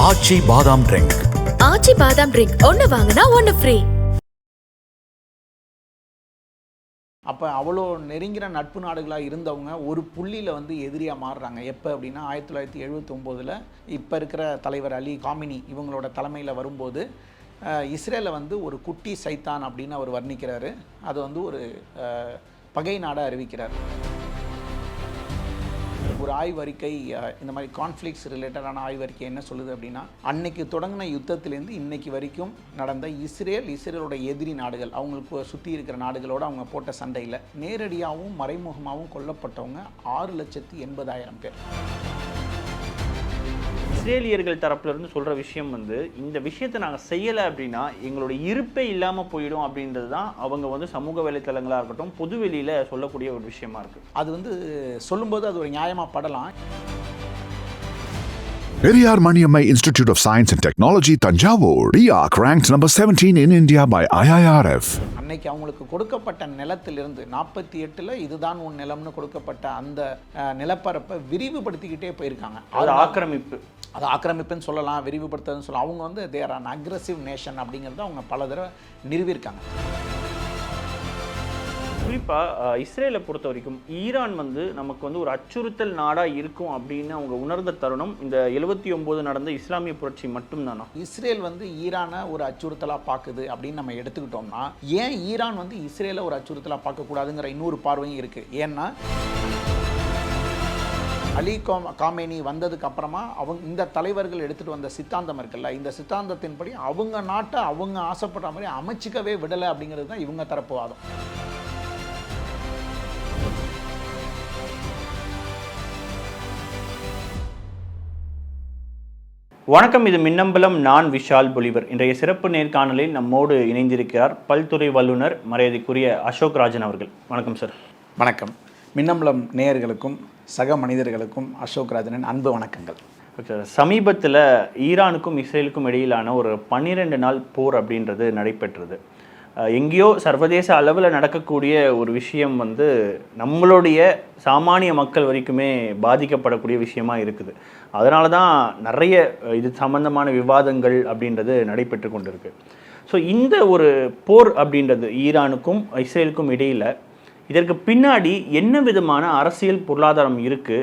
ஆச்சி பாதாம் ட்ரிங்க் ஆச்சி பாதாம் ட்ரிங்க் ஒன்னு வாங்கினா ஒன்னு ஃப்ரீ அப்போ அவ்வளோ நெருங்கின நட்பு நாடுகளாக இருந்தவங்க ஒரு புள்ளியில் வந்து எதிரியாக மாறுறாங்க. எப்போ அப்படின்னா ஆயிரத்தி தொள்ளாயிரத்தி எழுபத்தொம்போதில் இப்போ இருக்கிற தலைவர் அலி காமினி இவங்களோட தலைமையில் வரும்போது இஸ்ரேலை வந்து ஒரு குட்டி சைத்தான் அப்படின்னு அவர் வர்ணிக்கிறாரு. அது வந்து ஒரு பகை நாடாக அறிவிக்கிறார். ஒரு ஆய்வறிக்கை இந்த மாதிரி கான்ஃப்ளிக்ஸ் ரிலேட்டடான ஆய்வறிக்கை என்ன சொல்லுது அப்படின்னா அன்னைக்கு தொடங்கின யுத்தத்திலேருந்து இன்னைக்கு வரைக்கும் நடந்த இஸ்ரேல் இஸ்ரேலோட எதிரி நாடுகள் அவங்களுக்கு சுற்றி இருக்கிற நாடுகளோடு அவங்க போட்ட சண்டையில் நேரடியாகவும் மறைமுகமாகவும் கொல்லப்பட்டவங்க ஆறு லட்சத்தி எண்பதாயிரம் பேர். இஸ்ரேலியர்கள் தரப்புல இருந்து சொல்ற விஷயம் வந்து இந்த விஷயத்தை நாங்க செய்யல அப்படின்னா எங்களோட இருப்பே இல்லாம போயிடும் அப்படின்றது தான் அவங்க வந்து சமூக வலைத்தளங்களா இருக்கட்டும் பொது வெளியில சொல்லக்கூடிய ஒரு விஷயமா இருக்கு அது வந்து சொல்லும்போது அது ஒரு நியாயமாக படலாம் Periyar Maniammai Institute of Science and Technology, Tanjavur. RIAC ranked number 17 in India by IIRF. அன்னைக்கு அவங்களுக்கு கொடுக்கப்பட்ட நிலத்திலிருந்து நாற்பத்தி எட்டில் இதுதான் உன் நிலம்னு கொடுக்கப்பட்ட அந்த நிலப்பரப்பை விரிவுபடுத்திக்கிட்டே போயிருக்காங்க அது ஆக்கிரமிப்பு அது ஆக்கிரமிப்புன்னு சொல்லலாம் விரிவுபடுத்துறதுன்னு சொல்லலாம். அவங்க வந்து தேர் அன் அக்ரஸிவ் நேஷன் அப்படிங்கிறத அவங்க பல தடவை நிறுவியிருக்காங்க. குறிப்பா அஹ், இஸ்ரேலை பொறுத்த வரைக்கும் ஈரான் வந்து நமக்கு வந்து ஒரு அச்சுறுத்தல் நாடா இருக்கும் அப்படின்னு அவங்க உணர்ந்த தருணம் இந்த எழுபத்தி ஒன்பது நடந்த இஸ்லாமிய புரட்சி மட்டும்தானா? இஸ்ரேல் வந்து ஈரானை ஒரு அச்சுறுத்தலாக பார்க்குது அப்படின்னு நம்ம எடுத்துக்கிட்டோம்னா ஏன் ஈரான் வந்து இஸ்ரேலை ஒரு அச்சுறுத்தலாக பார்க்கக்கூடாதுங்கிற இன்னொரு பார்வையும் இருக்குது ஏன்னா அலி காம் காமேனி வந்ததுக்கு அப்புறமா அவங்க இந்த தலைவர்கள் எடுத்துகிட்டு வந்த சித்தாந்தம் இருக்குல்ல இந்த சித்தாந்தத்தின்படி அவங்க நாட்டை அவங்க ஆசைப்படுற மாதிரி அமைச்சிக்கவே விடலை அப்படிங்கிறது தான் இவங்க தரப்பு வாதம். வணக்கம் இது மின்னம்பலம். நான் விஷால் பொலிவர். இன்றைய சிறப்பு நேர்காணலில் நம்மோடு இணைந்திருக்கிறார் பல்துறை வல்லுநர் மரியாதைக்குரிய அசோக் ராஜன் அவர்கள். வணக்கம் சார். வணக்கம். மின்னம்பலம் நேயர்களுக்கும் சக மனிதர்களுக்கும் அசோக் ராஜனின் அன்பு வணக்கங்கள். ஓகே சமீபத்தில் ஈரானுக்கும் இஸ்ரேலுக்கும் இடையிலான ஒரு பன்னிரெண்டு நாள் போர் அப்படின்றது நடைபெற்றது. எங்கேயோ சர்வதேச அளவில் நடக்கக்கூடிய ஒரு விஷயம் வந்து நம்மளுடைய சாமானிய மக்கள் வரைக்குமே பாதிக்கப்படக்கூடிய விஷயமா இருக்குது. அதனால தான் நிறைய இது சம்பந்தமான விவாதங்கள் அப்படின்றது நடைபெற்று கொண்டிருக்கு. ஸோ இந்த ஒரு போர் அப்படின்றது ஈரானுக்கும் இஸ்ரேலுக்கும் இடையில் இதற்கு பின்னாடி என்ன விதமான அரசியல் பொருளாதாரம் இருக்கு?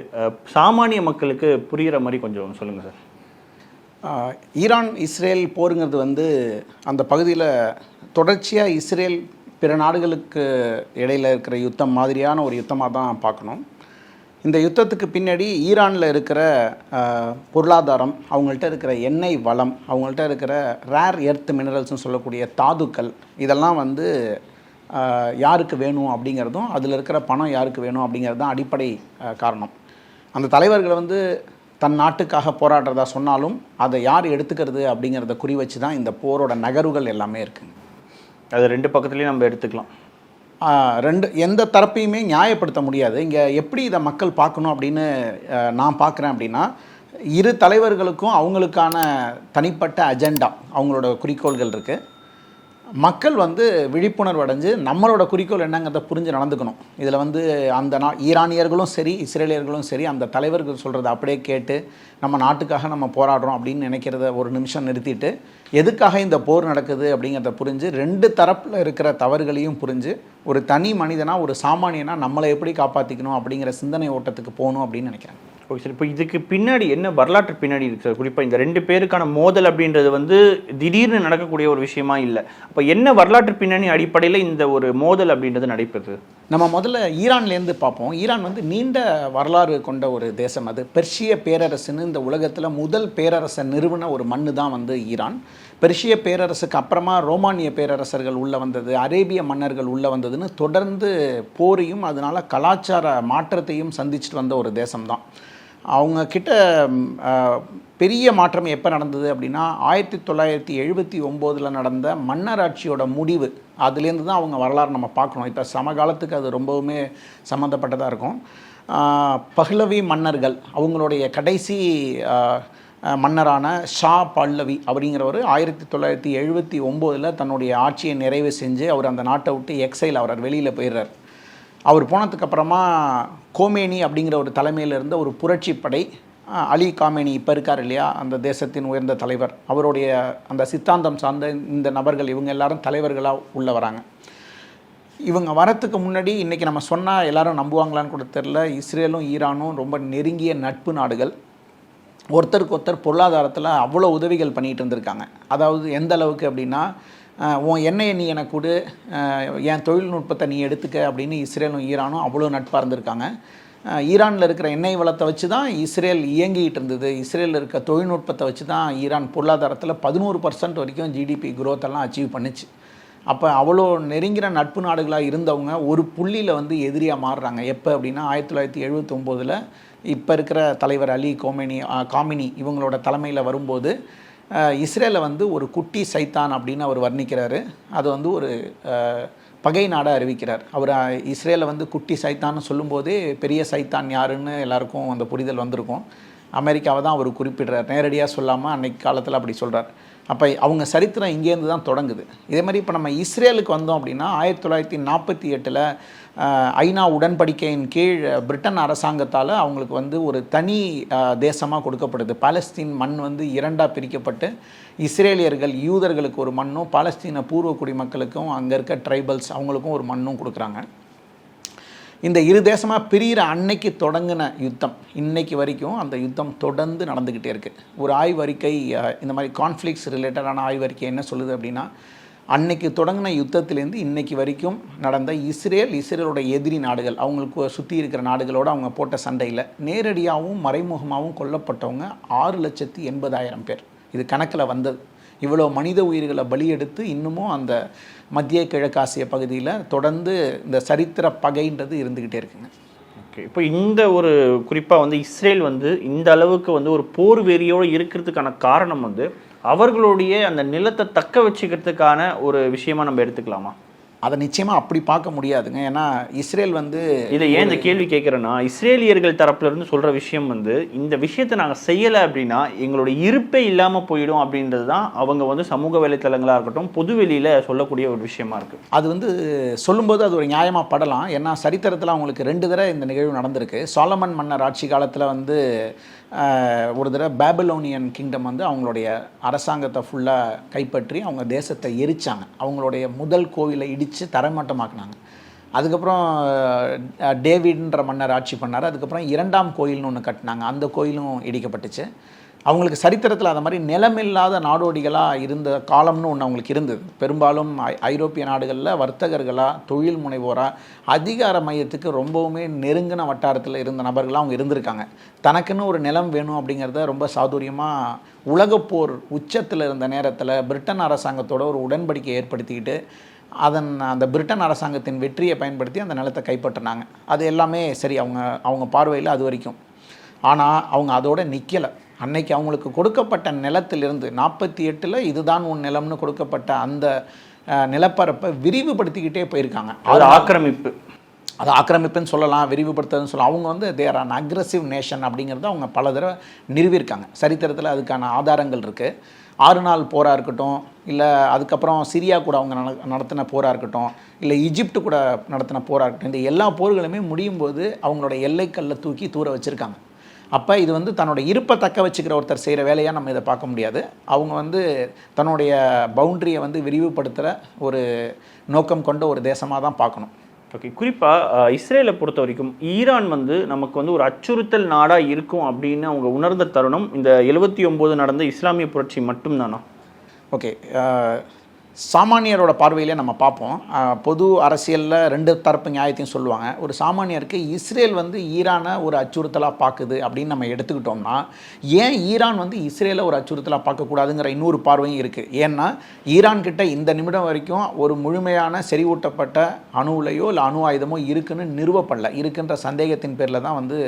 சாமானிய மக்களுக்கு புரிகிற மாதிரி கொஞ்சம் சொல்லுங்க சார். ஈரான் இஸ்ரேல் போருங்கிறது வந்து அந்த பகுதியில் தொடர்ச்சியாக இஸ்ரேல் பிற நாடுகளுக்கு இடையில் இருக்கிற யுத்தம் மாதிரியான ஒரு யுத்தமாக தான் பார்க்கணும். இந்த யுத்தத்துக்கு பின்னாடி ஈரானில் இருக்கிற பொருளாதாரம் அவங்கள்ட்ட இருக்கிற எண்ணெய் வளம் அவங்கள்ட்ட இருக்கிற ரேர் எர்த் மினரல்ஸ்னு சொல்லக்கூடிய தாதுக்கள் இதெல்லாம் வந்து யாருக்கு வேணும் அப்படிங்கிறதும் அதில் இருக்கிற பணம் யாருக்கு வேணும் அப்படிங்கிறது தான் அடிப்படை காரணம். அந்த தலைவர்கள் வந்து தன் நாட்டுக்காக போராடுறதா சொன்னாலும் அதை யார் எடுத்துக்கிறது அப்படிங்கிறத குறி வச்சு தான் இந்த போரோட நகர்வுகள் எல்லாமே இருக்குங்க. அது ரெண்டு பக்கத்துலேயும் நம்ம எடுத்துக்கலாம். ரெண்டு எந்த தரப்பையுமே நியாயப்படுத்த முடியாது. இங்கே எப்படி இதை மக்கள் பார்க்கணும் அப்படின்னு நான் பார்க்குறேன் அப்படின்னா இரு தலைவர்களுக்கும் அவங்களுக்கான தனிப்பட்ட அஜெண்டா அவங்களோட குறிக்கோள்கள் இருக்குது மக்கள் வந்து விழிப்புணர்வு அடைஞ்சு நம்மளோட குறிக்கோள் என்னங்கிறத புரிஞ்சு நடந்துக்கணும். இதில் வந்து அந்த நா ஈரானியர்களும் சரி இஸ்ரேலியர்களும் சரி அந்த தலைவர்கள் சொல்கிறத அப்படியே கேட்டு நம்ம நாட்டுக்காக நம்ம போராடுறோம் அப்படின்னு நினைக்கிறத ஒரு நிமிஷம் நிறுத்திட்டு எதுக்காக இந்த போர் நடக்குது அப்படிங்கிறத புரிஞ்சு ரெண்டு தரப்பில் இருக்கிற தவறுகளையும் புரிஞ்சு ஒரு தனி மனிதனாக ஒரு சாமானியனாக நம்மளை எப்படி காப்பாற்றிக்கணும் அப்படிங்கிற சிந்தனை ஓட்டத்துக்கு போகணும் அப்படின்னு நினைக்கிறேன். ஓகே சார் இப்போ இதுக்கு பின்னாடி என்ன வரலாற்று பின்னாடி இருக்கு சார்? குறிப்பாக இந்த ரெண்டு பேருக்கான மோதல் அப்படின்றது வந்து திடீர்னு நடக்கக்கூடிய ஒரு விஷயமா இல்லை. அப்போ என்ன வரலாற்று பின்னணி அடிப்படையில் இந்த ஒரு மோதல் அப்படின்றது நடைபெறுது? நம்ம முதல்ல ஈரான்லேருந்து பார்ப்போம். ஈரான் வந்து நீண்ட வரலாறு கொண்ட ஒரு தேசம் அது. பெர்ஷிய பேரரசுன்னு இந்த உலகத்தில் முதல் பேரரசை நிறுவன ஒரு மண்ணு தான் வந்து ஈரான். பெர்ஷிய பேரரசுக்கு அப்புறமா ரோமானிய பேரரசர்கள் உள்ளே வந்தது அரேபிய மன்னர்கள் உள்ளே வந்ததுன்னு தொடர்ந்து போரையும் அதனால கலாச்சார மாற்றத்தையும் சந்திச்சுட்டு வந்த ஒரு தேசம்தான். அவங்கக்கிட்ட பெரிய மாற்றம் எப்போ நடந்தது அப்படின்னா ஆயிரத்தி தொள்ளாயிரத்தி எழுபத்தி ஒம்போதில் நடந்த மன்னராட்சியோட முடிவு அதுலேருந்து தான் அவங்க வரலாறு நம்ம பார்க்கணும். இப்போ சமகாலத்துக்கு அது ரொம்பவுமே சம்மந்தப்பட்டதாக இருக்கும். பஹ்லவி மன்னர்கள் அவங்களுடைய கடைசி மன்னரான ஷா பல்லவி அப்படிங்கிறவர் ஆயிரத்தி தொள்ளாயிரத்தி எழுபத்தி ஒம்போதில் தன்னுடைய ஆட்சியை நிறைவு செஞ்சு அவர் அந்த நாட்டை விட்டு எக்ஸைல் அவர் வெளியில் போயிடுறார். அவர் போனதுக்கப்புறமா கோமேனி அப்படிங்கிற ஒரு தலைமையில் இருந்த ஒரு புரட்சிப்படை அலி காமேனி இப்போ இருக்கார் இல்லையா? அந்த தேசத்தின் உயர்ந்த தலைவர். அவருடைய அந்த சித்தாந்தம் சார்ந்த இந்த நபர்கள் இவங்க எல்லாரும் தலைவர்களாக உள்ள வராங்க. இவங்க வரத்துக்கு முன்னாடி இன்றைக்கி நம்ம சொன்னால் எல்லாரும் நம்புவாங்களான்னு கூட தெரில இஸ்ரேலும் ஈரானும் ரொம்ப நெருங்கிய நட்பு நாடுகள். ஒருத்தருக்கு ஒருத்தர் பொருளாதாரத்தில் அவ்வளோ உதவிகள் பண்ணிகிட்டு இருந்திருக்காங்க. அதாவது எந்த அளவுக்கு அப்படின்னா உன் எண்ணெயை நீ எனக்கு கொடு. என் தொழில்நுட்பத்தை நீ எடுத்துக்க அப்படின்னு இஸ்ரேலும் ஈரானும் அவ்வளோ நட்பாக இருந்திருக்காங்க ஈரானில் இருக்கிற எண்ணெய் வளத்தை வச்சு தான் இஸ்ரேல் இயங்கிட்டு இருந்தது. இஸ்ரேலில் இருக்க தொழில்நுட்பத்தை வச்சு தான் ஈரான் பொருளாதாரத்தில் பதினோரு பர்சன்ட் வரைக்கும் ஜிடிபி குரோத்தெல்லாம் எல்லாம் அச்சீவ் பண்ணுச்சு. அப்போ அவ்வளோ நெருங்கிற நட்பு நாடுகளாக இருந்தவங்க ஒரு புள்ளியில் வந்து எதிரியாக மாறுறாங்க. எப்போ அப்படின்னா ஆயிரத்தி தொள்ளாயிரத்தி எழுபத்தொம்போதில் இப்போ இருக்கிற தலைவர் அலி கோமினி காமினி இவங்களோட தலைமையில் வரும்போது இஸ்ரேலை வந்து ஒரு குட்டி சைத்தான் அப்படின்னு அவர் வர்ணிக்கிறாரு. அது வந்து ஒரு பகை நாடாக அறிவிக்கிறார். அவர் இஸ்ரேலை வந்து குட்டி சைத்தான்னு சொல்லும்போதே பெரிய சைத்தான் யாருன்னு எல்லாருக்கும் அந்த புரிதல் வந்திருக்கும். அமெரிக்காவை தான் அவர் குறிப்பிடுறார். நேரடியாக சொல்லாமல் அன்னைக்கு காலத்தில் அப்படி சொல்கிறார் அப்போ அவங்க சரித்திரம் இங்கேருந்து தான் தொடங்குது. இதே மாதிரி இப்போ நம்ம இஸ்ரேலுக்கு வந்தோம் அப்படின்னா ஆயிரத்தி தொள்ளாயிரத்தி நாற்பத்தி எட்டில் ஐநா உடன்படிக்கையின் கீழ் பிரிட்டன் அரசாங்கத்தால் அவங்களுக்கு வந்து ஒரு தனி தேசமாக கொடுக்கப்படுது. பாலஸ்தீன் மண் வந்து இரண்டாக பிரிக்கப்பட்டு இஸ்ரேலியர்கள் யூதர்களுக்கு ஒரு மண்ணும் பாலஸ்தீன பூர்வ குடிமக்களுக்கும் அங்கே இருக்க ட்ரைபல்ஸ் அவங்களுக்கும் ஒரு மண்ணும் கொடுக்குறாங்க. இந்த இரு தேசமாக பிரிகிற அன்னைக்கு தொடங்கின யுத்தம். இன்னைக்கு வரைக்கும் அந்த யுத்தம் தொடர்ந்து நடந்துக்கிட்டே இருக்குது ஒரு ஆய்வறிக்கை இந்த மாதிரி கான்ஃப்ளிக்ஸ் ரிலேட்டடான ஆய்வறிக்கை என்ன சொல்லுது அப்படின்னா அன்னைக்கு தொடங்கின யுத்தத்திலேருந்து இன்னைக்கு வரைக்கும் நடந்த இஸ்ரேல் இஸ்ரேலோட எதிரி நாடுகள் அவங்களுக்கு சுற்றி இருக்கிற நாடுகளோடு அவங்க போட்ட சண்டையில் நேரடியாகவும் மறைமுகமாகவும் கொல்லப்பட்டவங்க ஆறு லட்சத்தி எண்பதாயிரம் பேர். இது கணக்கில் வந்தது. இவ்வளோ மனித உயிர்களை பலியெடுத்து இன்னமும் அந்த மத்திய கிழக்காசிய பகுதியில் தொடர்ந்து இந்த சரித்திர பகைன்றது இருந்துக்கிட்டே இருக்குங்க. ஓகே இப்போ இந்த ஒரு குறிப்பாக வந்து இஸ்ரேல் வந்து இந்த அளவுக்கு வந்து ஒரு போர் வெறியோடு இருக்கிறதுக்கான காரணம் வந்து அவர்களுடைய அந்த நிலத்தை தக்க வச்சுக்கிறதுக்கான ஒரு விஷயமா நம்ம எடுத்துக்கலாமா? அதை நிச்சயமாக அப்படி பார்க்க முடியாதுங்க. ஏன்னா இஸ்ரேல் வந்து இதை ஏன் இந்த கேள்வி கேட்குறேன்னா இஸ்ரேலியர்கள் தரப்புல இருந்து சொல்ற விஷயம் வந்து இந்த விஷயத்தை நாங்க செய்யலை அப்படின்னா எங்களுடைய இருப்பே இல்லாம போயிடும் அப்படின்றது தான் அவங்க வந்து சமூக வலைத்தளங்களா இருக்கட்டும் பொது வெளியில சொல்லக்கூடிய ஒரு விஷயமா இருக்கு. அது வந்து சொல்லும்போது அது ஒரு நியாயமாக படலாம். ஏன்னா சரித்திரத்தில் அவங்களுக்கு ரெண்டு தடவை இந்த நிகழ்வு நடந்திருக்கு. சாலமன் மன்னர் ஆட்சி காலத்தில் வந்து ஒரு தடவை பேபிலோனியன் கிங்டம் வந்து அவங்களுடைய அரசாங்கத்தை ஃபுல்லாக கைப்பற்றி அவங்க தேசத்தை எரிச்சாங்க. அவங்களுடைய முதல் கோவிலை பிரித்து தரைமட்டமாக்குனாங்க. அதுக்கப்புறம் டேவிட்ன்ற மன்னர் ஆட்சி பண்ணார். அதுக்கப்புறம் இரண்டாம் கோயில்னு ஒன்று கட்டினாங்க. அந்த கோயிலும் இடிக்கப்பட்டுச்சு. அவங்களுக்கு சரித்திரத்தில் அந்த மாதிரி நிலமில்லாத நாடோடிகளாக இருந்த காலம்னு ஒன்று அவங்களுக்கு இருந்தது. பெரும்பாலும் ஐ- ஐரோப்பிய நாடுகளில் வர்த்தகர்களாக தொழில் முனைவோராக அதிகார மையத்துக்கு ரொம்பவுமே நெருங்கின வட்டாரத்தில் இருந்த நபர்களாக அவங்க இருந்திருக்காங்க. தனக்குன்னு ஒரு நிலம் வேணும் அப்படிங்கிறத ரொம்ப சாதுரியமாக உலகப்போர் உச்சத்தில் இருந்த நேரத்தில் பிரிட்டன் அரசாங்கத்தோட ஒரு உடன்படிக்கை ஏற்படுத்திக்கிட்டு அதன் அந்த பிரிட்டன் அரசாங்கத்தின் வெற்றியை பயன்படுத்தி அந்த நிலத்தை கைப்பற்றினாங்க. அது எல்லாமே சரி அவங்க அவங்க பார்வையில் அது வரைக்கும். ஆனால் அவங்க அதோட நிற்கலை அன்னைக்கு அவங்களுக்கு கொடுக்கப்பட்ட நிலத்திலிருந்து நாற்பத்தி எட்டில் இதுதான் உன் நிலம்னு கொடுக்கப்பட்ட அந்த நிலப்பரப்பை விரிவுபடுத்திக்கிட்டே போயிருக்காங்க. அது ஆக்கிரமிப்பு. அது ஆக்கிரமிப்புன்னு சொல்லலாம் விரிவுபடுத்துறதுன்னு சொல்லலாம். அவங்க வந்து தேர் அன் அக்ரஸிவ் நேஷன் அப்படிங்கிறத அவங்க பல தடவை நிறுவியிருக்காங்க. சரித்திரத்தில் அதுக்கான ஆதாரங்கள் இருக்குது ஆறு நாள் போராக இருக்கட்டும் இல்லை அதுக்கப்புறம் சிரியா கூட அவங்க நட- நடத்தின போராக இருக்கட்டும் இல்லை ஈஜிப்ட் கூட நடத்தின போராக இருக்கட்டும் இந்த எல்லா போர்களுமே முடியும் போது அவங்களோட எல்லைக்கல்ல தூக்கி தூர வச்சுருக்காங்க. அப்போ இது வந்து தன்னோட இருப்பை தக்க வச்சுக்கிற ஒருத்தர் செய்கிற வேலையாக நம்ம இதை பார்க்க முடியாது. அவங்க வந்து தன்னுடைய பவுண்ட்ரியை வந்து விரிவுபடுத்துகிற ஒரு நோக்கம் கொண்ட ஒரு தேசமாக தான் பார்க்கணும். ஓகே குறிப்பாக இஸ்ரேலை பொறுத்த வரைக்கும் ஈரான் வந்து நமக்கு வந்து ஒரு அச்சுறுத்தல் நாடாக இருக்கும் அப்படின்னு அவங்க உணர்ந்த தருணம் இந்த எழுபத்தி ஒம்பது நடந்த இஸ்லாமிய புரட்சி மட்டும்தானா? ஓகே சாமானியரோட பார்வையிலே நம்ம பார்ப்போம். பொது அரசியலில் ரெண்டு தரப்பு நியாயத்தையும் சொல்லுவாங்க. ஒரு சாமானியருக்கு இஸ்ரேல் வந்து ஈரானை ஒரு அச்சுறுத்தலாக பார்க்குது அப்படின்னு நம்ம எடுத்துக்கிட்டோம்னா ஏன் ஈரான் வந்து இஸ்ரேலை ஒரு அச்சுறுத்தலாக பார்க்கக்கூடாதுங்கிற இன்னொரு பார்வையும் இருக்குது ஏன்னா ஈரான் கிட்ட இந்த நிமிடம் வரைக்கும் ஒரு முழுமையான செறிவூட்டப்பட்ட அணுவுலையோ இல்லை அணு ஆயுதமோ இருக்குன்னு நிறுவப்படல. இருக்கின்ற சந்தேகத்தின் பேரில் தான் வந்து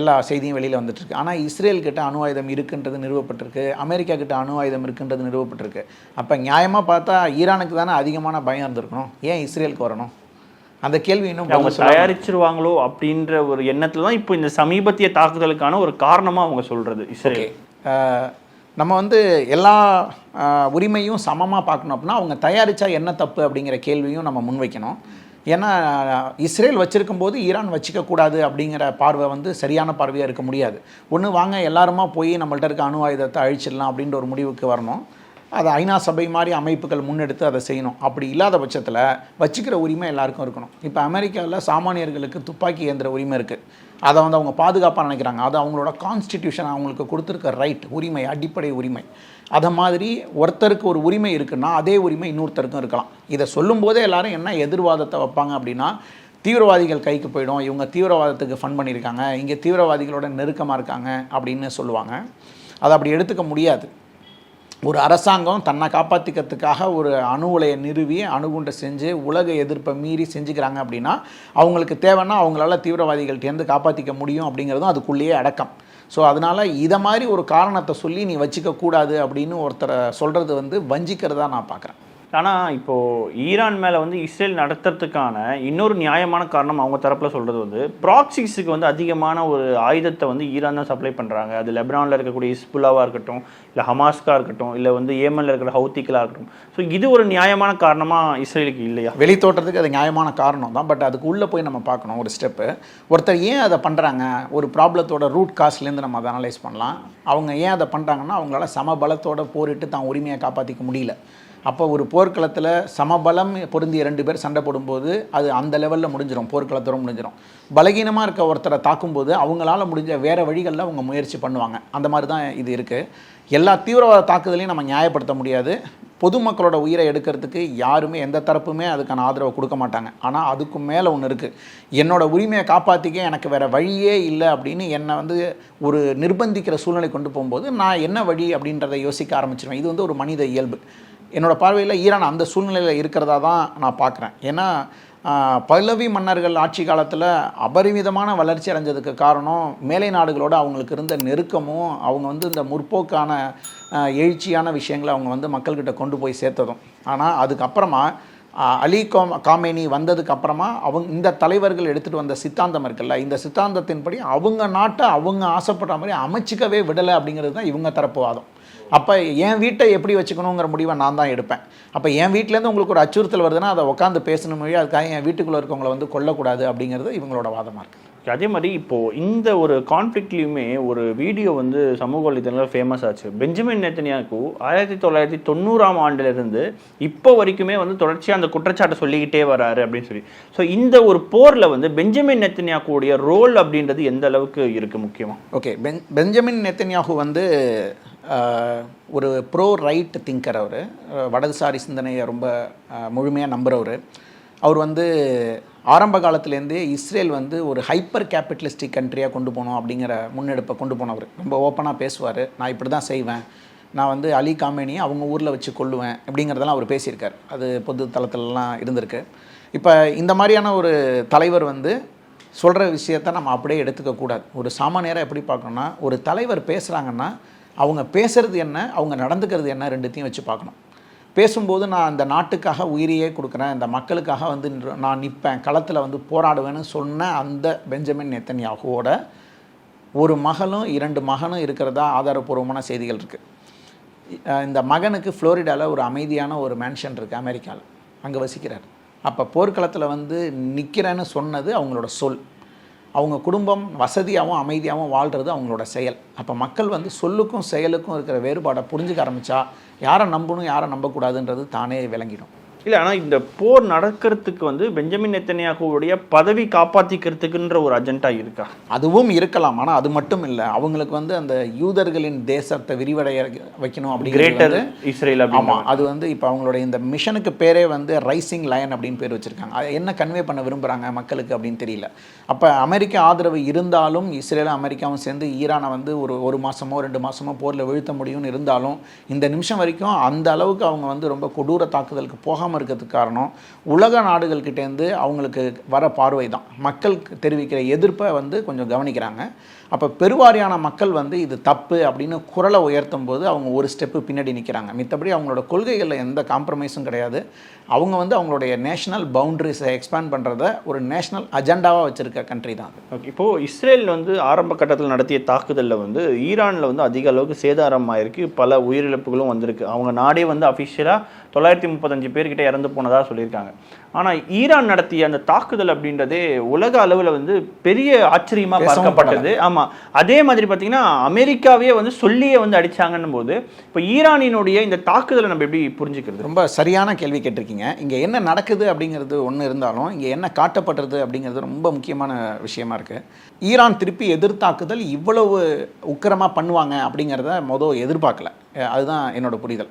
எல்லா செய்தியும் வெளியில் வந்துட்டுருக்கு ஆனால் இஸ்ரேல் கிட்ட அணு ஆயுதம் இருக்குன்றது நிறுவப்பட்டிருக்கு. அமெரிக்கா கிட்ட அணு ஆயுதம் இருக்குன்றது நிறுவப்பட்டிருக்கு. அப்போ நியாயமாக பார்த்தா ஈரானுக்கு தானே அதிகமான பயம் இருந்திருக்கணும். ஏன் இஸ்ரேலுக்கு வரணும்? அந்த கேள்வி இன்னும் அவங்க தயாரிச்சிருவாங்களோ அப்படின்ற ஒரு எண்ணத்துல தான் இப்போ இந்த சமீபத்திய தாக்குதலுக்கான ஒரு காரணமா அவங்க சொல்றது இஸ்ரேல். நம்ம வந்து எல்லா உரிமையும் சமமாக பார்க்கணும் அப்படின்னா அவங்க தயாரித்தா என்ன தப்பு அப்படிங்கிற கேள்வியும் நம்ம முன்வைக்கணும். ஏன்னா இஸ்ரேல் வச்சிருக்கும் போது ஈரான் வச்சுக்க கூடாது அப்படிங்கிற பார்வை வந்து சரியான பார்வையாக இருக்க முடியாது. ஒன்று வாங்க எல்லாருமா போய் நம்மள்ட்ட இருக்க அணு ஆயுதத்தை அழிச்சிடலாம் அப்படின்ற ஒரு முடிவுக்கு வரணும். அதை ஐநா சபை மாதிரி அமைப்புகள் முன்னெடுத்து அதை செய்யணும். அப்படி இல்லாத பட்சத்தில் வச்சுக்கிற உரிமை எல்லாருக்கும் இருக்கணும். இப்போ அமெரிக்காவில் சாமானியர்களுக்கு துப்பாக்கி இயந்திர உரிமை இருக்குது அதை வந்து அவங்க பாதுகாப்பாக நினைக்கிறாங்க. அது அவங்களோட கான்ஸ்டிடியூஷன் அவங்களுக்கு கொடுத்துருக்க ரைட் உரிமை அடிப்படை உரிமை. அதை மாதிரி ஒருத்தருக்கு ஒரு உரிமை இருக்குன்னா அதே உரிமை இன்னொருத்தருக்கும் இருக்கலாம். இதை சொல்லும்போதே எல்லாரும் என்ன எதிர்வாதத்தை வைப்பாங்க அப்படின்னா தீவிரவாதிகள் கைக்கு போயிடும். இவங்க தீவிரவாதத்துக்கு ஃபன் பண்ணியிருக்காங்க. இங்கே தீவிரவாதிகளோட நெருக்கமாக இருக்காங்க அப்படின்னு சொல்லுவாங்க. அதை அப்படி எடுத்துக்க முடியாது. ஒரு அரசாங்கம் தன்னை காப்பாற்றிக்கிறதுக்காக ஒரு அணு உலையை நிறுவி அணுகுண்டை செஞ்சு உலக எதிர்ப்பை மீறி செஞ்சுக்கிறாங்க அப்படின்னா அவங்களுக்கு தேவைன்னா அவங்களால தீவிரவாதிகள்கிட்டேருந்து காப்பாற்றிக்க முடியும் அப்படிங்கிறதும் அதுக்குள்ளேயே அடக்கம். ஸோ அதனால் இதை மாதிரி ஒரு காரணத்தை சொல்லி நீ வச்சுக்கக்கூடாது அப்படின்னு ஒருத்தரை சொல்கிறது வந்து வஞ்சிக்கிறதா நான் பார்க்குறேன் ஆனால் இப்போது ஈரான் மேலே வந்து இஸ்ரேல் நடத்துறதுக்கான இன்னொரு நியாயமான காரணம் அவங்க தரப்பில் சொல்கிறது வந்து ப்ராக்சிஸுக்கு வந்து அதிகமான ஒரு ஆயுதத்தை வந்து ஈரான் தான் சப்ளை பண்ணுறாங்க அது லெபனானில் இருக்கக்கூடிய இஸ்புல்லாவாக இருக்கட்டும் இல்லை ஹமாஸ்கா இருக்கட்டும் இல்லை வந்து ஏமனில் இருக்கிற ஹவுத்திக்கலாக இருக்கட்டும். ஸோ இது ஒரு நியாயமான காரணமாக இஸ்ரேலுக்கு இல்லையா? வெளி அது நியாயமான காரணம் தான். பட் அதுக்கு உள்ளே போய் நம்ம பார்க்கணும் ஒரு ஸ்டெப்பு ஒருத்தர் ஏன் அதை பண்ணுறாங்க ஒரு ப்ராப்ளத்தோட ரூட் காஸ்ட்லேருந்து நம்ம அதை அனலைஸ் பண்ணலாம். அவங்க ஏன் அதை பண்ணுறாங்கன்னா அவங்களால சமபலத்தோட போரிட்டு தான் உரிமையை காப்பாற்றிக்க முடியல. அப்போ ஒரு போர்க்களத்தில் சமபலம் பொருந்திய ரெண்டு பேர் சண்டை போடும்போது அது அந்த லெவலில் முடிஞ்சிடும் போர்க்களத்தோட முடிஞ்சிடும் பலகீனமாக இருக்க ஒருத்தரை தாக்கும்போது அவங்களால முடிஞ்ச வேறு வழிகளில் அவங்க முயற்சி பண்ணுவாங்க. அந்த மாதிரி தான் இது இருக்குது எல்லா தீவிரவாத தாக்குதலையும் நம்ம நியாயப்படுத்த முடியாது. பொதுமக்களோட உயிரை எடுக்கிறதுக்கு யாருமே எந்த தரப்புமே அதுக்கான ஆதரவை கொடுக்க மாட்டாங்க. ஆனால் அதுக்கு மேலே ஒன்று இருக்குது என்னோடய உரிமையை காப்பாற்றிக்க எனக்கு வேறு வழியே இல்லை அப்படின்னு என்னை வந்து ஒரு நிர்பந்திக்கிற சூழ்நிலை கொண்டு போகும்போது நான் என்ன வழி அப்படின்றத யோசிக்க ஆரம்பிச்சிருவேன். இது வந்து ஒரு மனித இயல்பு. என்னோடய பார்வையில் ஈரான் அந்த சூழ்நிலையில் இருக்கிறதா தான் நான் பார்க்குறேன். ஏன்னா பல்லவி மன்னர்கள் ஆட்சி காலத்தில் அபரிமிதமான வளர்ச்சி அடைஞ்சதுக்கு காரணம் மேலை நாடுகளோடு அவங்களுக்கு இருந்த நெருக்கமும் அவங்க வந்து இந்த முற்போக்கான எழுச்சியான விஷயங்களை அவங்க வந்து மக்கள்கிட்ட கொண்டு போய் சேர்த்ததும். ஆனால் அதுக்கப்புறமா அலி காம் காமேனி வந்ததுக்கு அப்புறமா அவங்க இந்த தலைவர்கள் எடுத்துகிட்டு வந்த சித்தாந்தம் இருக்குல்ல இந்த சித்தாந்தத்தின்படி அவங்க நாட்டை அவங்க ஆசைப்படுற மாதிரி அமைச்சிக்கவே விடலை அப்படிங்கிறது தான் இவங்க தரப்பு வாதம். அப்போ என் வீட்டை எப்படி வச்சுக்கணுங்கிற முடிவை நான் தான் எடுப்பேன். அப்போ என் வீட்டிலேருந்து உங்களுக்கு ஒரு அச்சுறுத்தல் வருதுன்னா அதை உட்காந்து பேசணும் மொழி அதுக்காக என் வீட்டுக்குள்ளே இருக்கவங்களை வந்து கொல்லக்கூடாது அப்படிங்கிறது இவங்களோட வாதமாக இருக்குது அதே மாதிரி இப்போது இந்த ஒரு கான்ஃப்ளிக்ட்லேயுமே ஒரு வீடியோ வந்து சமூக வலைத்தளங்களில் ஃபேமஸ் ஆச்சு. பெஞ்சமின் நேத்தனியாக்கு ஆயிரத்தி தொள்ளாயிரத்தி தொண்ணூறாம் ஆண்டிலிருந்து இப்போ வரைக்குமே வந்து தொடர்ச்சியாக அந்த குற்றச்சாட்டை சொல்லிக்கிட்டே வராரு அப்படின்னு சொல்லி. ஸோ இந்த ஒரு போரில் வந்து பெஞ்சமின் நெத்தனியாக்குடைய ரோல் அப்படின்றது எந்த அளவுக்கு இருக்குது முக்கியமாக ஓகே பென் பெஞ்சமின் நெத்தன்யாகு வந்து ஒரு ப்ரோ ரைட் திங்கர் அவர் வடதுசாரி சிந்தனையை ரொம்ப முழுமையாக நம்புகிறவர் அவர் வந்து ஆரம்ப காலத்துலேருந்தே இஸ்ரேல் வந்து ஒரு ஹைப்பர் கேபிட்டலிஸ்டிக் கண்ட்ரியாக கொண்டு போகணும் அப்படிங்கிற முன்னெடுப்பை கொண்டு போனவர். ரொம்ப ஓப்பனாக பேசுவார். நான் இப்படி தான் செய்வேன். நான் வந்து அலி காமேனியை அவங்க ஊரில் வச்சு கொள்ளுவேன் அப்படிங்கிறதெல்லாம் அவர் பேசியிருக்கார். அது பொது தளத்திலலாம் இருந்திருக்கு. இப்போ இந்த மாதிரியான ஒரு தலைவர் வந்து சொல்கிற விஷயத்த நம்ம அப்படியே எடுத்துக்க கூடாது. ஒரு சாமானியராக எப்படி பார்க்கணும்னா ஒரு தலைவர் பேசுகிறாங்கன்னா அவங்க பேசுகிறது என்ன அவங்க நடந்துக்கிறது என்ன ரெண்டுத்தையும் வச்சு பார்க்கணும். பேசும்போது நான் அந்த நாட்டுக்காக உயிரையே கொடுக்குறேன். இந்த மக்களுக்காக வந்து நான் நிற்பேன். களத்தில் வந்து போராடுவேன்னு சொன்ன அந்த பெஞ்சமின் நெத்தன்யாகுவோட ஒரு மகளும் இரண்டு மகனும் இருக்கிறதா ஆதாரப்பூர்வமான செய்திகள் இருக்குது இந்த மகனுக்கு ஃப்ளோரிடாவில் ஒரு அமைதியான ஒரு மேன்ஷன் இருக்குது அமெரிக்காவில் அங்கே வசிக்கிறார். அப்போ போர்க்களத்தில் வந்து நிற்கிறேன்னு சொன்னது அவங்களோட சொல். அவங்க குடும்பம் வசதியாகவும் அமைதியாகவும் வாழ்கிறது அவங்களோட செயல். அப்போ மக்கள் வந்து சொல்லுக்கும் செயலுக்கும் இருக்கிற வேறுபாடை புரிஞ்சுக்க ஆரம்பித்தா யாரை நம்பணும் யாரை நம்பக்கூடாதுன்றது தானே விளங்கிடும். இல்லை ஆனால் இந்த போர் நடக்கிறதுக்கு வந்து பெஞ்சமின் நெத்தனியாகுடைய பதவி காப்பாற்றிக்கிறதுக்குன்ற ஒரு அஜெண்டா இருக்கா? அதுவும் இருக்கலாம் ஆனால் அது மட்டும் இல்லை. அவங்களுக்கு வந்து அந்த யூதர்களின் தேசத்தை விரிவடைய வைக்கணும் கிரேட்டர் அப்படிங்கிறது இஸ்ரேல் ஆமாம் அது வந்து இப்போ அவங்களுடைய இந்த மிஷனுக்கு பேரே வந்து ரைசிங் லயன் அப்படின்னு பேர் வச்சுருக்காங்க. அது என்ன கன்வே பண்ண விரும்புகிறாங்க மக்களுக்கு அப்படின்னு தெரியல. அப்போ அமெரிக்க ஆதரவு இருந்தாலும் இஸ்ரேலும் அமெரிக்காவும் சேர்ந்து ஈரானை வந்து ஒரு ஒரு மாதமோ ரெண்டு மாதமோ போரில் வீழ்த்த முடியும்னு இருந்தாலும் இந்த நிமிஷம் வரைக்கும் அந்த அளவுக்கு அவங்க வந்து ரொம்ப கொடூர தாக்குதலுக்கு பேசாமல் இருக்கிறதுக்கு காரணம் உலக நாடுகள்கிட்டேருந்து அவங்களுக்கு வர பார்வை தான். மக்கள் தெரிவிக்கிற எதிர்ப்பை வந்து கொஞ்சம் கவனிக்கிறாங்க. அப்போ பெருவாரியான மக்கள் வந்து இது தப்பு அப்படின்னு குரலை உயர்த்தும் போது அவங்க ஒரு ஸ்டெப்பு பின்னாடி நிற்கிறாங்க மித்தபடி அவங்களோட கொள்கைகளில் எந்த காம்ப்ரமைஸும் கிடையாது. அவங்க வந்து அவங்களுடைய நேஷனல் பவுண்டரிஸை எக்ஸ்பேண்ட் பண்ணுறத ஒரு நேஷனல் அஜெண்டாவாக வச்சுருக்க கண்ட்ரி தான். ஓகே இப்போ இஸ்ரேல் வந்து ஆரம்ப கட்டத்தில் நடத்திய தாக்குதலில் வந்து ஈரானில் வந்து அதிக அளவுக்கு சேதாரம் ஆயிருக்கு பல உயிரிழப்புகளும் வந்திருக்கு. அவங்க நாடே வந்து அஃபிஷியலாக தொள்ளாயிரத்தி முப்பத்தஞ்சு பேர்கிட்ட இறந்து போனதாக சொல்லியிருக்காங்க. ஆனால் ஈரான் நடத்திய அந்த தாக்குதல் அப்படின்றதே உலக அளவில் வந்து பெரிய ஆச்சரியமாக பார்க்கப்பட்டது. ஆமாம் அதே மாதிரி பார்த்தீங்கன்னா அமெரிக்காவே வந்து சொல்லியே வந்து அடிச்சாங்கன்னும் போது இப்போ ஈரானினுடைய இந்த தாக்குதலை நம்ம எப்படி புரிஞ்சுக்கிறது? ரொம்ப சரியான கேள்வி கேட்டிருக்கீங்க. இங்கே என்ன நடக்குது அப்படிங்கிறது ஒன்று இருந்தாலும் இங்கே என்ன காட்டப்படுறது அப்படிங்கிறது ரொம்ப முக்கியமான விஷயமா இருக்குது ஈரான் திருப்பி எதிர்த்தாக்குதல் இவ்வளவு உக்கிரமாக பண்ணுவாங்க அப்படிங்கிறத மொதல் எதிர்பார்க்கல. அதுதான் என்னோட புரிதல்.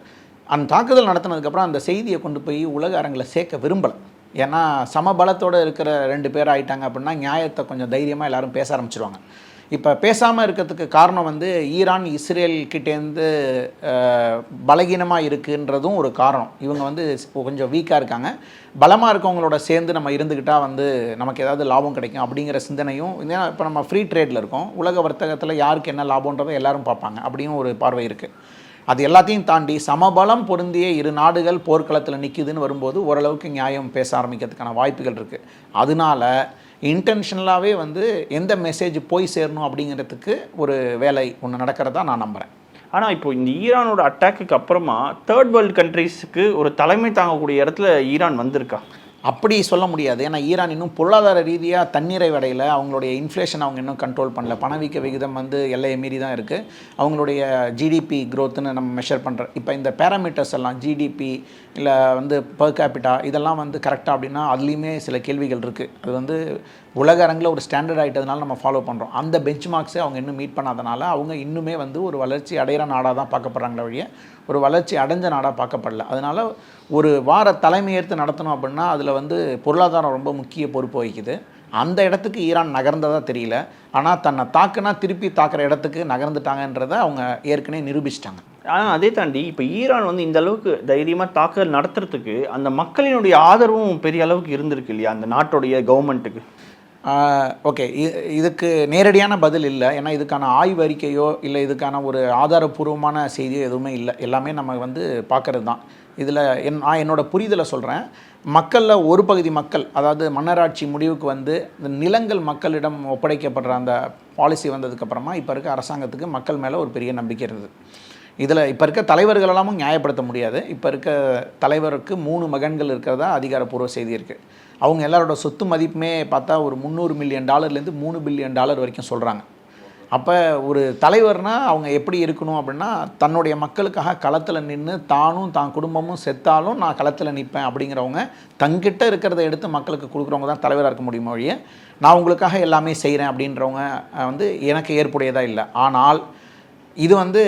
அந்த தாக்குதல் நடத்தினதுக்கப்புறம் அந்த செய்தியை கொண்டு போய் உலக அரங்கில் சேர்க்க விரும்பலை. ஏன்னா சமபலத்தோடு இருக்கிற ரெண்டு பேர் ஆயிட்டாங்க அப்படின்னா நியாயத்தை கொஞ்சம் தைரியமாக எல்லோரும் பேச ஆரம்பிச்சிருவாங்க. இப்போ பேசாமல் இருக்கிறதுக்கு காரணம் வந்து ஈரான் இஸ்ரேல் கிட்டேருந்து பலகீனமாக இருக்குன்றதும் ஒரு காரணம். இவங்க வந்து கொஞ்சம் வீக்காக இருக்காங்க. பலமாக இருக்கவங்களோட சேர்ந்து நம்ம இருந்துக்கிட்டால் வந்து நமக்கு ஏதாவது லாபம் கிடைக்கும் அப்படிங்கிற சிந்தனையும் ஏன்னா இப்போ நம்ம ஃப்ரீ ட்ரேடில் இருக்கோம். உலக வர்த்தகத்தில் யாருக்கு என்ன லாபன்றதை எல்லாரும் பார்ப்பாங்க. அப்படியும் ஒரு பார்வை இருக்குது அது எல்லாத்தையும் தாண்டி சமபலம் பொருந்திய இரு நாடுகள் போர்க்களத்தில் நிற்கிதுன்னு வரும்போது ஓரளவுக்கு நியாயம் பேச ஆரம்பிக்கிறதுக்கான வாய்ப்புகள் இருக்குது அதனால இன்டென்ஷனலாகவே வந்து எந்த மெசேஜ் போய் சேரணும் அப்படிங்கிறதுக்கு ஒரு வேலை ஒன்று நடக்கிறதா நான் நம்புகிறேன் ஆனால் இப்போ இந்த ஈரானோட அட்டாக்குக்கு அப்புறமா தேர்ட் வேர்ல்டு கண்ட்ரீஸுக்கு ஒரு தலைமை தாங்கக்கூடிய இடத்துல ஈரான் வந்திருக்கா? அப்படி சொல்ல முடியாது. ஏன்னா ஈரான் இன்னும் பொருளாதார ரீதியாக தண்ணீரை வடையில் அவங்களுடைய இன்ஃப்ளேஷன் அவங்க இன்னும் கண்ட்ரோல் பண்ணல. பணவீக்க விகிதம் வந்து எல்லையை மீறி தான் இருக்குது அவங்களுடைய ஜிடிபி க்ரோத்துன்னு நம்ம மெஷர் பண்ணுற இப்போ இந்த பேராமீட்டர்ஸ் எல்லாம் ஜிடிபி இல்லை வந்து பர் கேபிட்டா இதெல்லாம் வந்து கரெக்டாக அப்படின்னா அதுலேயுமே சில கேள்விகள் இருக்குது அது வந்து உலக அரங்கில் ஒரு ஸ்டாண்டர்ட் ஆகிட்டதுனால நம்ம ஃபாலோ பண்ணுறோம் அந்த பெஞ்ச் மார்க்ஸை அவங்க இன்னும் மீட் பண்ணாதனால அவங்க இன்னுமே வந்து ஒரு வளர்ச்சி அடைகிற நாடாக தான் பார்க்கப்படுறாங்களே வழிய ஒரு வளர்ச்சி அடைஞ்ச நாடாக பார்க்கப்படல. அதனால் ஒரு வார தலைமையேற்று நடத்தணும் அப்படின்னா அதில் வந்து பொருளாதாரம் ரொம்ப முக்கிய பொறுப்பு வகிக்குது. அந்த இடத்துக்கு ஈரான் நகர்ந்ததாக தெரியல. ஆனால் தன்னை தாக்குனா திருப்பி தாக்குற இடத்துக்கு நகர்ந்துட்டாங்கன்றதை அவங்க ஏற்கனவே நிரூபிச்சிட்டாங்க. ஆனால் அதே தாண்டி இப்போ ஈரான் வந்து இந்த அளவுக்கு தைரியமாக தாக்குதல் நடத்துறதுக்கு அந்த மக்களினுடைய ஆதரவும் பெரிய அளவுக்கு இருந்திருக்கு இல்லையா அந்த நாட்டுடைய கவர்மெண்ட்டுக்கு ஓகே. இதுக்கு நேரடியான பதில் இல்லை. ஏன்னா இதுக்கான ஆய்வறிக்கையோ இல்லை இதுக்கான ஒரு ஆதாரபூர்வமான செய்தியோ எதுவுமே இல்லை. எல்லாமே நம்ம வந்து பார்க்கறது தான் இதில் என் நான் என்னோட புரிதலை சொல்கிறேன் மக்களில் ஒரு பகுதி மக்கள் அதாவது மன்னராட்சி முடிவுக்கு வந்து இந்த நிலங்கள் மக்களிடம் ஒப்படைக்கப்படுற அந்த பாலிசி வந்ததுக்கப்புறமா இப்போ இருக்க அரசாங்கத்துக்கு மக்கள் மேலே ஒரு பெரிய நம்பிக்கை இருந்தது. இதில் இப்போ இருக்க தலைவர்கள் எல்லாமும் நியாயப்படுத்த முடியாது. இப்போ இருக்க தலைவருக்கு மூணு மகன்கள் இருக்கிறதா அதிகாரப்பூர்வ செய்தி இருக்குது அவங்க எல்லாரோட சொத்து மதிப்புமே பார்த்தா ஒரு முந்நூறு மில்லியன் டாலர்லேருந்து மூணு பில்லியன் டாலர் வரைக்கும் சொல்கிறாங்க அப்போ ஒரு தலைவர்னால் அவங்க எப்படி இருக்கணும் அப்படின்னா தன்னுடைய மக்களுக்காக களத்தில் நின்று தானும் தான் குடும்பமும் செத்தாலும் நான் களத்தில் நிற்பேன் அப்படிங்கிறவங்க தங்கிட்ட இருக்கிறத எடுத்து மக்களுக்கு கொடுக்குறவங்க தான் தலைவராக இருக்க முடியுமோ வழியே நான் உங்களுக்காக எல்லாமே செய்கிறேன் அப்படின்றவங்க வந்து எனக்கு ஏற்புடையதாக இல்லை. ஆனால் இது வந்து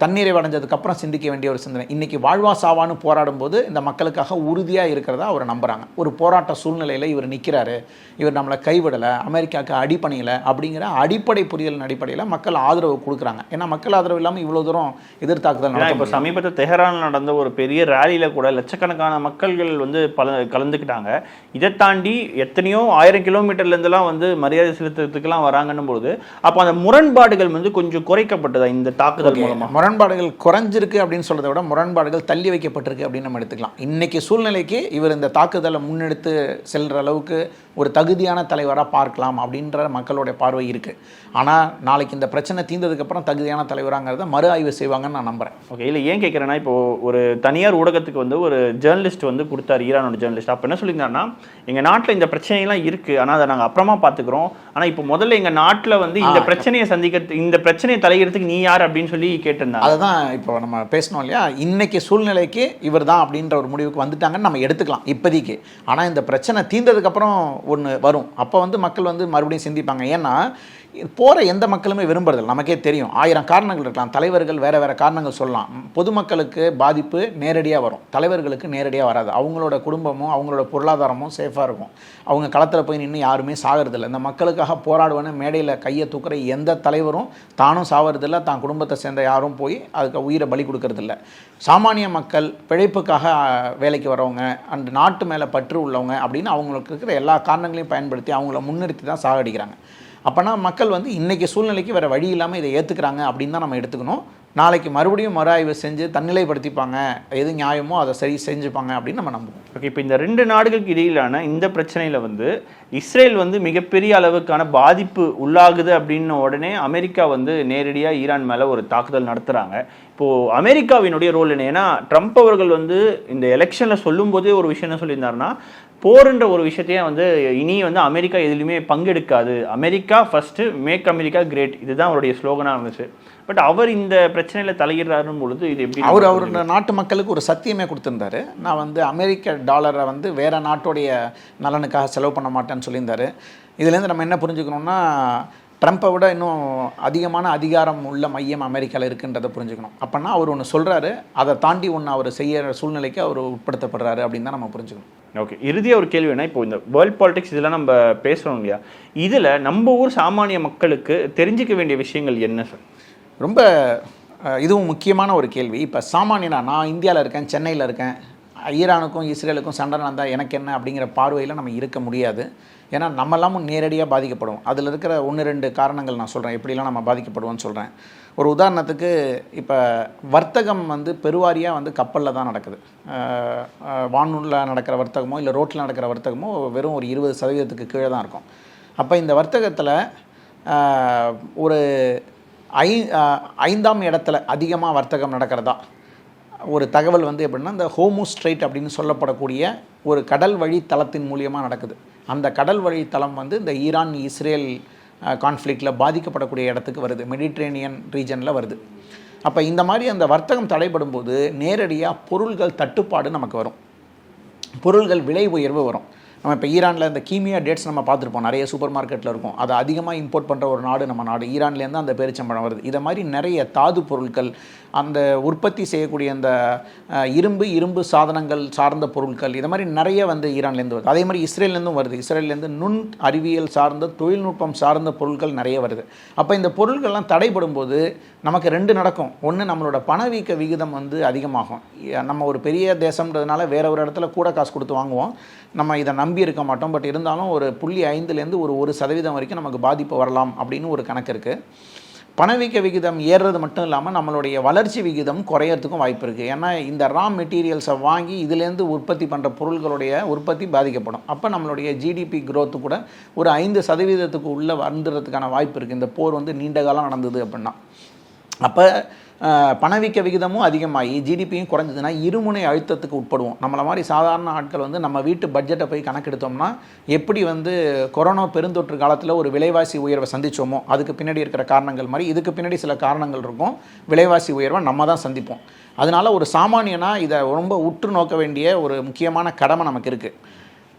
தண்ணீரை அடைஞ்சதுக்கப்புறம் சிந்திக்க வேண்டிய ஒரு சிந்தனை. இன்றைக்கி வாழ்வா சாவான்னு போராடும்போது இந்த மக்களுக்காக உறுதியாக இருக்கிறதா அவர் நம்புகிறாங்க ஒரு போராட்ட சூழ்நிலையில் இவர் நிற்கிறாரு இவர் நம்மளை கைவிடலை அமெரிக்காவுக்கு அடிப்பணியலை அப்படிங்கிற அடிப்படை புரிதலின் அடிப்படையில் மக்கள் ஆதரவு கொடுக்குறாங்க. ஏன்னா மக்கள் ஆதரவு இல்லாமல் இவ்வளோ தூரம் எதிர்த்தாக்குதல் இப்போ சமீபத்தில் தெஹரானில் நடந்த ஒரு பெரிய ரேலியில் கூட லட்சக்கணக்கான மக்கள்கள் வந்து பல கலந்துக்கிட்டாங்க. இதை தாண்டி எத்தனையோ ஆயிரம் கிலோமீட்டர்லேருந்துலாம் வந்து மரியாதை செலுத்துறதுக்கெல்லாம் வராங்கன்னும் பொழுது அப்போ அந்த முரண்பாடுகள் வந்து கொஞ்சம் குறைக்கப்பட்டதா? இந்த தாக்குதல் Okay. மூலமா. முரண்பாடுகள் குறைஞ்சிருக்கு அப்படின்னு சொல்றதை விட முரண்பாடுகள் தள்ளி வைக்கப்பட்டிருக்கு அப்படின்னு நம்ம எடுத்துக்கலாம். இன்னைக்கு சூழ்நிலைக்கு இவர் இந்த தாக்குதலை முன்னெடுத்து செல்ற அளவுக்கு ஒரு தகுதியான தலைவராக பார்க்கலாம் அப்படின்ற மக்களுடைய பார்வை இருக்கு. ஆனால் நாளைக்கு இந்த பிரச்சனை தீர்ந்ததுக்கப்புறம் தகுதியான தலைவராங்கிறத மறு ஆய்வு செய்வாங்கன்னு நான் நம்புறேன். ஓகே இல்லை ஏன் கேட்குறேன்னா இப்போ ஒரு தனியார் ஊடகத்துக்கு வந்து ஒரு ஜேர்னலிஸ்ட் வந்து கொடுத்தாரு ஈரானோட ஜேர்னலிஸ்ட் அப்போ என்ன சொல்லியிருந்தாருன்னா எங்கள் நாட்டில் இந்த பிரச்சனையெல்லாம் இருக்குது ஆனால் அதை நாங்கள் அப்புறமா பார்த்துக்குறோம். ஆனால் இப்போ முதல்ல எங்கள் நாட்டில் வந்து இந்த பிரச்சனையை சந்திக்கிறது இந்த பிரச்சனையை தலையிறதுக்கு நீ யார் அப்படின்னு சொல்லி கேட்டிருந்தாங்க. அதை தான் இப்போ நம்ம பேசணும் இல்லையா? இன்னைக்கு சூழ்நிலைக்கு இவர் தான் அப்படின்ற ஒரு முடிவுக்கு வந்துட்டாங்கன்னு நம்ம எடுத்துக்கலாம் இப்போதைக்கு. ஆனால் இந்த பிரச்சனை தீர்ந்ததுக்கப்புறம் ஒன்று வரும். அப்போ வந்து மக்கள் வந்து மறுபடியும் சிந்திப்பாங்க. ஏன்னா போகிற எந்த மக்களுமே விரும்புறதில்லை. நமக்கே தெரியும். ஆயிரம் காரணங்கள் இருக்கலாம். தலைவர்கள் வேறு வேறு காரணங்கள் சொல்லலாம். பொதுமக்களுக்கு பாதிப்பு நேரடியாக வரும். தலைவர்களுக்கு நேரடியாக வராது. அவங்களோட குடும்பமும் அவங்களோட பொருளாதாரமும் சேஃபாக இருக்கும். அவங்க களத்தில் போய் நின்று யாருமே சாகிறதில்ல. இந்த மக்களுக்காக போராடுவேன்னு மேடையில் கையை தூக்குற எந்த தலைவரும் தானும் சாகிறதில்ல தான் குடும்பத்தை சேர்ந்த யாரும் போய் அதுக்கு உயிரை பலி கொடுக்கறதில்ல. சாமானிய மக்கள் பிழைப்புக்காக வேலைக்கு வரவங்க அண்ட் நாட்டு மேலே பற்று உள்ளவங்க அப்படின்னு அவங்களுக்கு இருக்கிற எல்லா காரணங்களையும் பயன்படுத்தி அவங்கள முன்னிறுத்தி தான் சாகடிக்கிறாங்க. அப்போனா மக்கள் வந்து இன்றைக்கி சூழ்நிலைக்கு வேறு வழி இல்லாமல் இதை ஏற்றுக்கிறாங்க அப்படின்னு தான் நம்ம எடுத்துக்கணும். நாளைக்கு மறுபடியும் மறு ஆய்வு செஞ்சு தன்னிலைப்படுத்திப்பாங்க. எது நியாயமோ அதை சரி செஞ்சுப்பாங்க அப்படின்னு நம்ம நம்புவோம். ஓகே இப்போ இந்த ரெண்டு நாடுகளுக்கு இடையிலான இந்த பிரச்சனையில் வந்து இஸ்ரேல் வந்து மிகப்பெரிய அளவுக்கான பாதிப்பு உள்ளாகுது அப்படின்ன உடனே அமெரிக்கா வந்து நேரடியாக ஈரான் மேலே ஒரு தாக்குதல் நடத்துகிறாங்க இப்போது அமெரிக்காவினுடைய ரோல் என்ன? ஏன்னா ட்ரம்ப் அவர்கள் வந்து இந்த எலெக்ஷனில் சொல்லும்போதே ஒரு விஷயம் என்ன சொல்லியிருந்தாருன்னா போர்ன்ற ஒரு விஷயத்தையே வந்து இனி வந்து அமெரிக்கா எதுலையுமே பங்கெடுக்காது. America first make America great இதுதான் அவருடைய ஸ்லோகனாக இருந்துச்சு. பட் அவர் இந்த பிரச்சனையில் தலையிடுறாருன்னு பொழுது இது எப்படி அவர் அவர் நாட்டு மக்களுக்கு ஒரு சத்தியமே கொடுத்துருந்தாரு. நான் வந்து அமெரிக்க டாலரை வந்து வேற நாட்டுடைய நலனுக்காக செலவு பண்ண மாட்டேன்னு சொல்லியிருந்தாரு. இதுலேருந்து நம்ம என்ன புரிஞ்சுக்கணும்னா ட்ரம்ப்பை விட இன்னும் அதிகமான அதிகாரம் உள்ள மையம் அமெரிக்காவில் இருக்குன்றதை புரிஞ்சுக்கணும். அப்போனா அவர் ஒன்று சொல்கிறாரு அதை தாண்டி ஒன்று அவர் செய்யற சூழ்நிலைக்கு அவர் உட்படுத்தப்படுறாரு அப்படின்னு தான் நம்ம புரிஞ்சுக்கணும். ஓகே இறுதியாக ஒரு கேள்வி இப்போ இந்த வேர்ல்ட் பாலிடிக்ஸ் இதெல்லாம் நம்ம பேசுகிறோம் இல்லையா? இதில் நம்ம ஊர் சாமானிய மக்களுக்கு தெரிஞ்சிக்க வேண்டிய விஷயங்கள் என்ன சார் ரொம்ப இதுவும் முக்கியமான ஒரு கேள்வி. இப்போ சாமானியனா நான் இந்தியாவில் இருக்கேன் சென்னையில் இருக்கேன் ஈரானுக்கும் இஸ்ரேலுக்கும் சண்டை நடந்தால் எனக்கு என்ன அப்படிங்கிற பார்வையில் நம்ம இருக்க முடியாது. ஏன்னா நம்மெல்லாம் நேரடியாக பாதிக்கப்படுவோம். அதில் இருக்கிற ஒன்று ரெண்டு காரணங்கள் நான் சொல்கிறேன் எப்படிலாம் நம்ம பாதிக்கப்படுவோம்னு சொல்கிறேன் ஒரு உதாரணத்துக்கு இப்போ வர்த்தகம் வந்து பெருவாரியாக வந்து கப்பலில் தான் நடக்குது. வானூரில் நடக்கிற வர்த்தகமோ இல்லை ரோட்டில் நடக்கிற வர்த்தகமோ வெறும் ஒரு இருபது சதவீதத்துக்கு கீழே தான் இருக்கும். அப்போ இந்த வர்த்தகத்தில் ஒரு ஐ ஐந்தாம் இடத்துல அதிகமாக வர்த்தகம் நடக்கிறதா? ஒரு தகவல் வந்து எப்படின்னா இந்த ஹோமோ ஸ்ட்ரைட் அப்படின்னு சொல்லப்படக்கூடிய ஒரு கடல் வழி தளத்தின் மூலியமாக நடக்குது. அந்த கடல் வழி தளம் வந்து இந்த ஈரான் இஸ்ரேல் கான்ஃப்ளிக்டில் பாதிக்கப்படக்கூடிய இடத்துக்கு வருது. மெடிட்ரேனியன் ரீஜனில் வருது. அப்போ இந்த மாதிரி அந்த வர்த்தகம் தடைப்படும் போது நேரடியாக பொருள்கள் தட்டுப்பாடு நமக்கு வரும். பொருள்கள் விலை உயர்வு வரும். நம்ம இப்போ ஈரானில் இந்த கீமியா டேட்ஸ் நம்ம பார்த்துருப்போம். நிறைய சூப்பர் மார்க்கெட்டில் இருக்கும். அதை அதிகமாக இம்போர்ட் பண்ணுற ஒரு நாடு நம்ம நாடு. ஈரான்லேருந்து அந்த பேரிச்சம்பழம் வருது. இதை மாதிரி நிறைய தாது பொருட்கள் அந்த உற்பத்தி செய்யக்கூடிய அந்த இரும்பு இரும்பு சாதனங்கள் சார்ந்த பொருட்கள் இதை மாதிரி நிறைய வந்து ஈரான்லேருந்து வருது. அதே மாதிரி இஸ்ரேல்லேருந்தும் வருது. இஸ்ரேல்லேருந்து நுண் அறிவியல் சார்ந்த தொழில்நுட்பம் சார்ந்த பொருட்கள் நிறைய வருது. அப்போ இந்த பொருட்கள்லாம் தடைப்படும் போது நமக்கு ரெண்டு நடக்கும். ஒன்று நம்மளோட பணவீக்க விகிதம் வந்து அதிகமாகும். நம்ம ஒரு பெரிய தேசம்ன்றதுனால வேற ஒரு இடத்துல கூட காசு கொடுத்து வாங்குவோம். நம்ம இதை நம்பி இருக்க மாட்டோம். பட் இருந்தாலும் ஒரு புள்ளி ஐந்துலேருந்து ஒரு ஒரு சதவீதம் வரைக்கும் நமக்கு பாதிப்பு வரலாம் அப்படின்னு ஒரு கணக்கு இருக்குது பணவீக்க விகிதம் ஏறுறது மட்டும் இல்லாமல் நம்மளுடைய வளர்ச்சி விகிதம் குறையறதுக்கும் வாய்ப்பு இருக்குது ஏன்னா இந்த ரா மெட்டீரியல்ஸை வாங்கி இதுலேருந்து உற்பத்தி பண்ணுற பொருள்களுடைய உற்பத்தி பாதிக்கப்படும். அப்போ நம்மளுடைய ஜிடிபி க்ரோத்து கூட ஒரு ஐந்து சதவீதத்துக்கு உள்ளே வந்துடுறதுக்கான வாய்ப்பு இருக்குது இந்த போர் வந்து நீண்ட காலம் நடந்தது அப்படின்னா. அப்போ பணவீக்க விகிதமும் அதிகமாகி ஜிடிபியும் குறைஞ்சதுன்னா இருமுனை அழுத்தத்துக்கு உட்படுவோம். நம்மளை மாதிரி சாதாரண ஆட்கள் வந்து நம்ம வீட்டு பட்ஜெட்டை போய் கணக்கெடுத்தோம்னா எப்படி வந்து கொரோனா பெருந்தொற்று காலத்தில் ஒரு விலைவாசி உயர்வை சந்திச்சோமோ அதுக்கு பின்னாடி இருக்கிற காரணங்கள் மாதிரி இதுக்கு பின்னாடி சில காரணங்கள் இருக்கும். விலைவாசி உயர்வை நம்ம தான் சந்திப்போம். அதனால ஒரு சாமானியனாக இதை ரொம்ப உற்று நோக்க வேண்டிய ஒரு முக்கியமான கடமை நமக்கு இருக்குது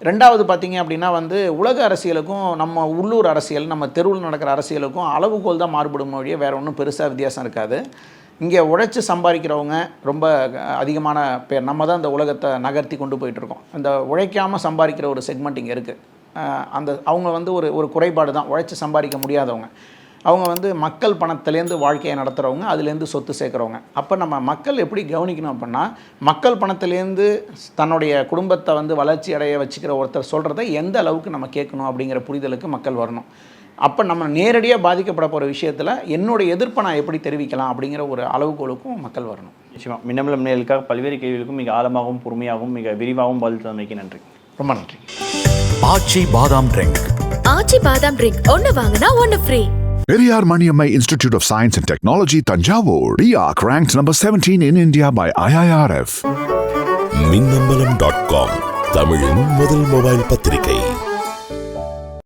ரெண்டாவது பார்த்தீங்க அப்படின்னா வந்து உலக அரசியலுக்கும் நம்ம உள்ளூர் அரசியல் நம்ம தெருவில் நடக்கிற அரசியலுக்கும் அளவுகோல் தான் மாறுபடும் மொழியே வேறு ஒன்றும் பெருசாக வித்தியாசம் இருக்காது. இங்கே உழைச்சி சம்பாதிக்கிறவங்க ரொம்ப அதிகமான பேர். நம்ம தான் இந்த உலகத்தை நகர்த்தி கொண்டு போயிட்டுருக்கோம் இந்த உழைக்காமல் சம்பாதிக்கிற ஒரு செக்மெண்ட் இங்கே இருக்குது அந்த அவங்க வந்து ஒரு ஒரு குறைபாடு தான். உழைச்சி சம்பாதிக்க முடியாதவங்க. அவங்க வந்து மக்கள் பணத்துலேருந்து வாழ்க்கையை நடத்துகிறவங்க அதுலேருந்து சொத்து சேர்க்குறவங்க. அப்போ நம்ம மக்கள் எப்படி கவனிக்கணும் அப்படின்னா மக்கள் பணத்துலேருந்து தன்னுடைய குடும்பத்தை வந்து வளர்ச்சி அடைய வச்சுக்கிற ஒருத்தர் சொல்கிறத எந்த அளவுக்கு நம்ம கேட்கணும் அப்படிங்கிற புரிதலுக்கு மக்கள் வரணும். அப்போ நம்ம நேரடியாக பாதிக்கப்பட போகிற விஷயத்தில் என்னுடைய எதிர்ப்பை நான் எப்படி தெரிவிக்கலாம் அப்படிங்கிற ஒரு அளவுகோலுக்கும் மக்கள் வரணும். நிச்சயமா. மின்னம்பலம் நேர்களுக்காக பல்வேறு கேள்விகளுக்கும் மிக ஆழமாகவும் பொறுமையாகவும் மிக விரிவாகவும் பதில் தந்தமைக்கு நன்றி. ரொம்ப நன்றி. ஆச்சி பாதாம் ட்ரிங்க். ஆச்சி பாதாம் ட்ரிங்க். ஒன்னு வாங்கினா ஒன்னு free. Periyar Maniammai Institute of Science and Technology, Tanjavur. RIAC ranked number 17 in India by IIRF. Minnambalam dot com தமிழின் முதல் மொபைல் பத்திரிகை.